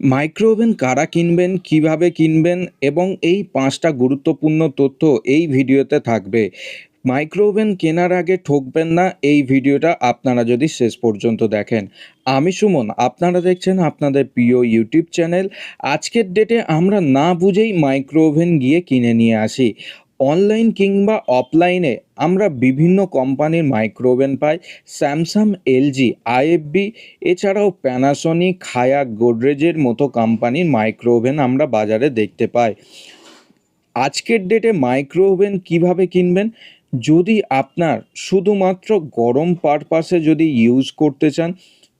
Micro oven কারা কিনবেন, কীভাবে কিনবেন এবং এই পাঁচটা গুরুত্বপূর্ণ তথ্য এই ভিডিওতে থাকবে। মাইক্রোওভেন কেনার আগে ঠকবেন না, এই ভিডিওটা আপনারা যদি শেষ পর্যন্ত দেখেন। আমি সুমন, আপনারা দেখছেন আপনাদের প্রিয় ইউটিউব চ্যানেল। আজকের ডেটে আমরা না বুঝেই মাইক্রোওভেন গিয়ে কিনে নিয়ে আসি। অনলাইন কিংবা অফলাইনে আমরা বিভিন্ন কোম্পানির মাইক্রোওভেন পাই। স্যামসাং এলজি আইএফবি এছাড়াও প্যানাসনিক হায়া গোদরেজের মতো কোম্পানির মাইক্রোওভেন আমরা বাজারে দেখতে পাই। আজকের ডেটে মাইক্রোওভেন কীভাবে কিনবেন? যদি আপনার শুধুমাত্র গরম পারপাসে যদি ইউজ করতে চান,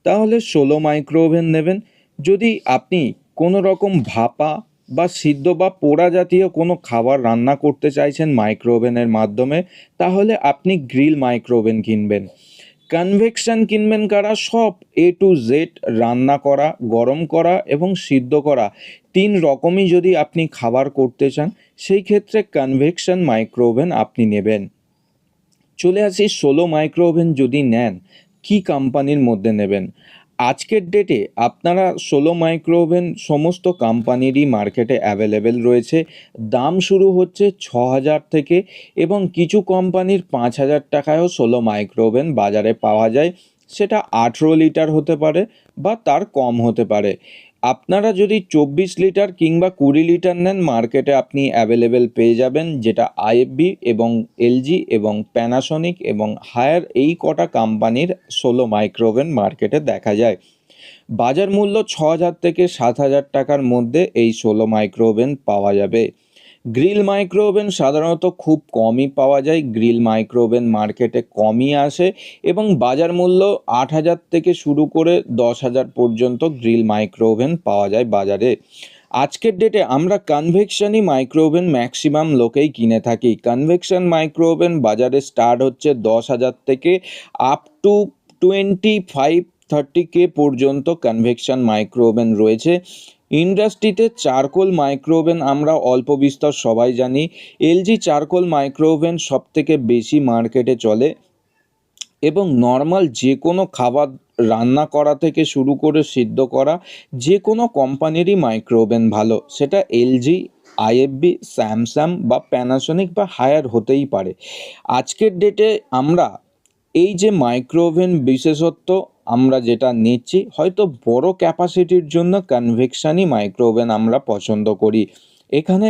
তাহলে ষোলো মাইক্রোওভেন নেবেন। যদি আপনি কোনো রকম ভাপা বা সিদ্ধ বা পোড়া জাতীয় কোনো খাবার রান্না করতে চাইছেন মাইক্রোওভেনের মাধ্যমে, তাহলে আপনি গ্রিল মাইক্রোওভেন কিনবেন। কনভেকশন কিনবেন কারা? সব এ টু জেড রান্না করা, গরম করা এবং সিদ্ধ করা। তিন রকমই যদি আপনি খাবার করতে চান, সেই ক্ষেত্রে কনভেকশন মাইক্রোওভেন আপনি নেবেন। চলে আসি, ষোলো মাইক্রোওভেন যদি নেন, কি কোম্পানির মধ্যে নেবেন? আজকের ডেটে আপনারা ষোলো মাইক্রোওভেন সমস্ত কোম্পানিরই মার্কেটে অ্যাভেলেবেল রয়েছে। দাম শুরু হচ্ছে ছ হাজার থেকে এবং কিছু কোম্পানির পাঁচ হাজার টাকায়ও ষোলো মাইক্রোওভেন বাজারে পাওয়া যায়। সেটা আঠেরো লিটার হতে পারে বা তার কম হতে পারে। আপনারা যদি চব্বিশ লিটার কিংবা কুড়ি লিটার নেন, মার্কেটে আপনি অ্যাভেলেবেল পেয়ে যাবেন, যেটা আইএফবি এবং এলজি এবং প্যানাসনিক এবং হায়ার এই কটা কোম্পানির ষোলো মাইক্রোওভেন মার্কেটে দেখা যায়। বাজার মূল্য ছ হাজার থেকে সাত হাজার টাকার মধ্যে এই ষোলো মাইক্রোওভেন পাওয়া যাবে। গ্রিল মাইক্রোওভেন সাধারণত খুব কমই পাওয়া যায়। গ্রিল মাইক্রোওভেন মার্কেটে কমই আসে এবং বাজার মূল্য আট হাজার থেকে শুরু করে দশ হাজার পর্যন্ত গ্রিল মাইক্রোওভেন পাওয়া যায় বাজারে। আজকের ডেটে আমরা কনভেকশনই মাইক্রোওভেন ম্যাক্সিমাম লোকেই কিনে থাকি। কনভেকশন মাইক্রোওভেন বাজারে স্টার্ট হচ্ছে দশ হাজার থেকে up to twenty five thirty K পর্যন্ত কনভেকশন মাইক্রোওভেন রয়েছে। ইন্ডাস্ট্রিতে চারকোল মাইক্রোওভেন আমরা অল্প বিস্তর সবাই জানি। এলজি চারকোল মাইক্রোওভেন সব থেকে বেশি মার্কেটে চলে। এবং নর্মাল যে কোনো খাবার রান্না করা থেকে শুরু করে সিদ্ধ করা যে কোনো কোম্পানিরই মাইক্রোওভেন ভালো। সেটা এলজি আইএফবি স্যামসাং বা প্যানাসনিক বা হায়ার হতেই পারে। আজকের ডেটে আমরা এই যে মাইক্রোওভেন বিশেষত্ব আমরা যেটা নিচ্ছি, হয়তো বড় ক্যাপাসিটির জন্য কনভেকশনই মাইক্রোওভেন আমরা পছন্দ করি। এখানে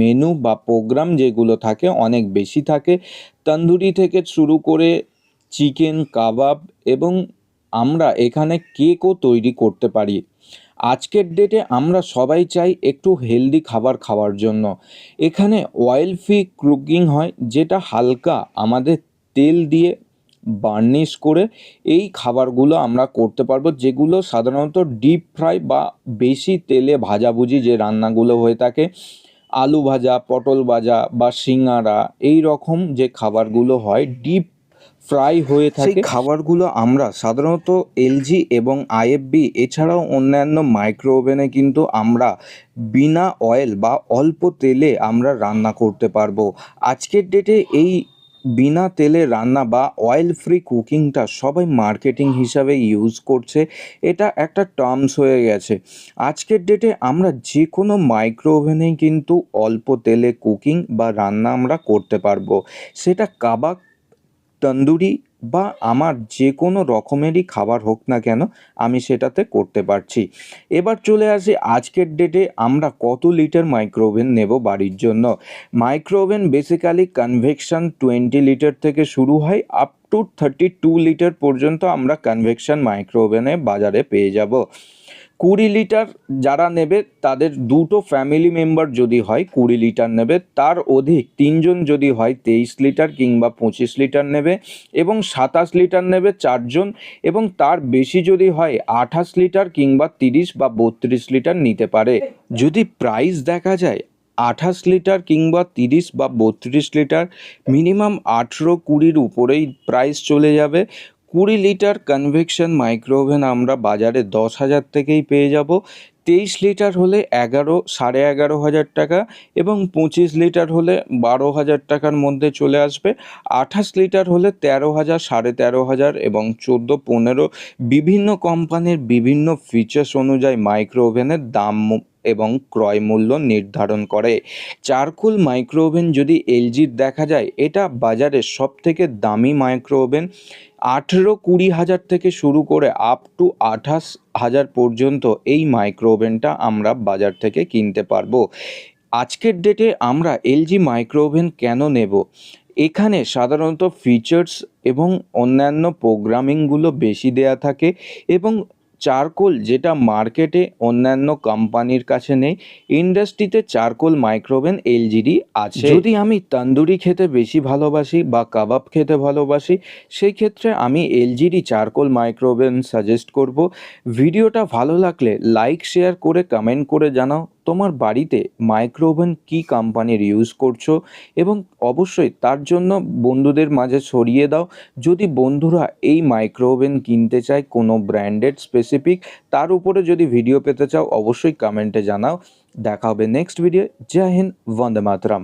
মেনু বা প্রোগ্রাম যেগুলো থাকে অনেক বেশি থাকে। তন্দুরি থেকে শুরু করে চিকেন কাবাব এবং আমরা এখানে কেকও তৈরি করতে পারি। আজকের ডেটে আমরা সবাই চাই একটু হেলদি খাবার খাওয়ার জন্য। এখানে অয়েল ফ্রি কুকিং হয়, যেটা হালকা আমাদের তেল দিয়ে বার্নিশ করে এই খাবারগুলো আমরা করতে পারব যেগুলো সাধারণত ডিপ ফ্রাই বা বেশি তেলে ভাজাভুজি যে রান্নাগুলো হয়ে থাকে আলু ভাজা পটল ভাজা বা সিঙ্গারা এই রকম যে খাবারগুলো হয় ডিপ ফ্রাই হয়ে থাকে। খাবারগুলো আমরা সাধারণত এলজি এবং আইএফবি এছাড়াও অন্যান্য মাইক্রো ওভেনে কিন্তু আমরা বিনা অয়েল বা অল্প তেলে আমরা রান্না করতে পারব। আজকের ডেটে এই বিনা তেলে রান্না বা অয়েল ফ্রি কুকিংটা সবাই মার্কেটিং হিসাবে ইউজ করছে, এটা একটা টার্মস হয়ে গেছে। আজকের ডেটে আমরা যে কোনো মাইক্রো ওভেনেই কিন্তু অল্প তেলে কুকিং বা রান্না আমরা করতে পারব। সেটা কাবাক তন্দুরি বা আমার যে কোনো রকমেরই খাবার হোক না কেন, আমি সেটাতে করতে পারছি। এবার চলে আসি আজকের ডেটে আমরা কত লিটার মাইক্রোওভেন নেব বাড়ির জন্য। Micro oven basically convection twenty litre থেকে শুরু হয় up to thirty two litre পর্যন্ত আমরা কনভেকশন মাইক্রোওভেনে বাজারে পেয়ে যাব। কুড়ি লিটার যারা নেবে, তাদের দুটো ফ্যামিলি মেম্বার যদি হয়, কুড়ি লিটার নেবে। তার অধিক তিনজন যদি হয়, তেইশ লিটার কিংবা পঁচিশ লিটার নেবে এবং সাতাশ লিটার নেবে চারজন এবং তার বেশি যদি হয়, আঠাশ লিটার কিংবা তিরিশ বা বত্রিশ লিটার নিতে পারে। যদি প্রাইস দেখা যায়, আঠাশ লিটার কিংবা তিরিশ বা বত্রিশ লিটার মিনিমাম আঠেরো কুড়ির উপরেই প্রাইস চলে যাবে। কুড়ি লিটার কনভেকশন মাইক্রোওভেন আমরা বাজারে দশ হাজার থেকেই পেয়ে যাব। তেইশ লিটার হলে এগারো, সাড়ে এগারো হাজার টাকা এবং পঁচিশ লিটার হলে বারো হাজার টাকার মধ্যে চলে আসবে। আঠাশ লিটার হলে তেরো হাজার, সাড়ে তেরো হাজার এবং চোদ্দ, পনেরো বিভিন্ন কোম্পানির বিভিন্ন ফিচার্স অনুযায়ী মাইক্রো ওভেনের দাম এবং ক্রয় মূল্য নির্ধারণ করে। চারকোল মাইক্রো ওভেন যদি এলজির দেখা যায়, এটা বাজারে সব থেকে দামি মাইক্রো ওভেন আঠেরো কুড়ি হাজার থেকে শুরু করে আপ টু আঠাশ হাজার পর্যন্ত এই মাইক্রো ওভেনটা আমরা বাজার থেকে কিনতে পারব। আজকের ডেটে আমরা এলজি মাইক্রো ওভেন কেন নেব? এখানে সাধারণত ফিচার্স এবং অন্যান্য প্রোগ্রামিংগুলো বেশি দেয়া থাকে এবং চারকোল যেটা মার্কেটে অন্যান্য কোম্পানির কাছে নেই, ইন্ডাস্ট্রিতে চারকোল, মাইক্রোওভেন, এলজিডি আছে। যদি আমি তন্দুরি খেতে বেশি ভালোবাসি বা কাবাব খেতে ভালোবাসি, সেই ক্ষেত্রে আমি এলজিডি, চারকোল, মাইক্রোওভেন সাজেস্ট করব। ভিডিওটা ভালো লাগলে লাইক শেয়ার করে কমেন্ট করে জানাও। তোমার বাড়িতে মাইক্রোওভেন কী কোম্পানির ইউজ করছ? এবং অবশ্যই তার জন্য বন্ধুদের মাঝে ছড়িয়ে দাও। যদি বন্ধুরা এই মাইক্রোওভেন কিনতে চায় কোনো ব্র্যান্ডেড স্পেসিফিক তার উপরে যদি ভিডিও পেতে চাও, অবশ্যই কমেন্টে জানাও। দেখা হবে নেক্সট ভিডিও জয় হিন্দ, বন্দে মাতরম।